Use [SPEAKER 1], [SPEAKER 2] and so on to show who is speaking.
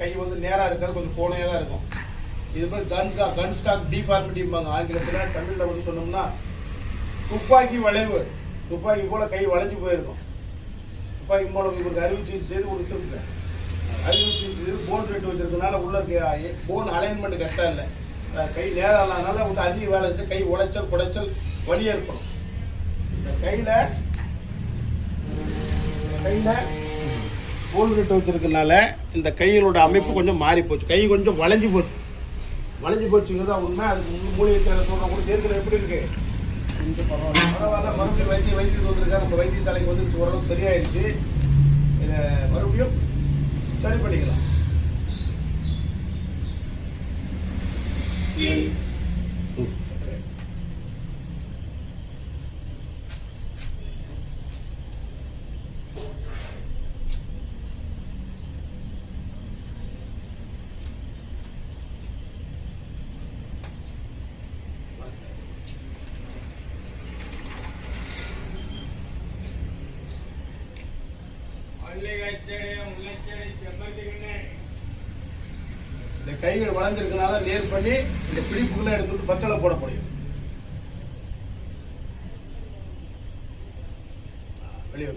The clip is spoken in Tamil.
[SPEAKER 1] கை வந்து நேரா இருக்காது கொஞ்சம் கோணையா தான் இருக்கும். இது மாதிரி கன் கன் ஸ்டாக் டிஃபார்மிட்டிம்பாங்க ஆங்கிலத்தில் தமிழில் வந்து சொன்னோம்னா துப்பாக்கி வளைவு. துப்பாக்கி போல கை வளைஞ்சு போயிருக்கும். துப்பாக்கி மூலம் இவருக்கு அறுவை சிகிச்சை செய்து கொடுத்துருக்கேன். அறுவை சிகிச்சை செய்து போன் ரேட்டு வச்சிருக்கனால உள்ள இருக்க போன் அலைன்மெண்ட் கரெக்டாக இல்லை. கை நேரம் இல்லாதனால வந்து அதிக வேலை இருக்கு. கை உடைச்சல் குடைச்சல் வலி ஏற்படும். இந்த கையில் கையில் போன் ரேட்டு வச்சிருக்கனால இந்த கையிலோட அமைப்பு கொஞ்சம் மாறி போச்சு. கை கொஞ்சம் வளைஞ்சு போச்சு. வளைஞ்சு போச்சுங்கிறதா உண்மை. அதுக்கு மூலிகை தேவை சொல்ற கூட ஏற்கனவே எப்படி இருக்கு?
[SPEAKER 2] கொஞ்சம் பரவாயில்ல.
[SPEAKER 1] பரவாயில்ல. மறுபடியும் வைத்திய வைத்தியம் வந்திருக்கா நம்ம வைத்தியசாலைக்கு வந்து ஓரளவு சரியாயிருச்சு இதை மறுபடியும் சரி பண்ணிக்கலாம். இந்த கைகள் வளர்ந்துருக்கனால நேர் பண்ணி இந்த பிடிப்புக்குள்ள எடுத்துட்டு பச்சளை போட முடியும். வெளியே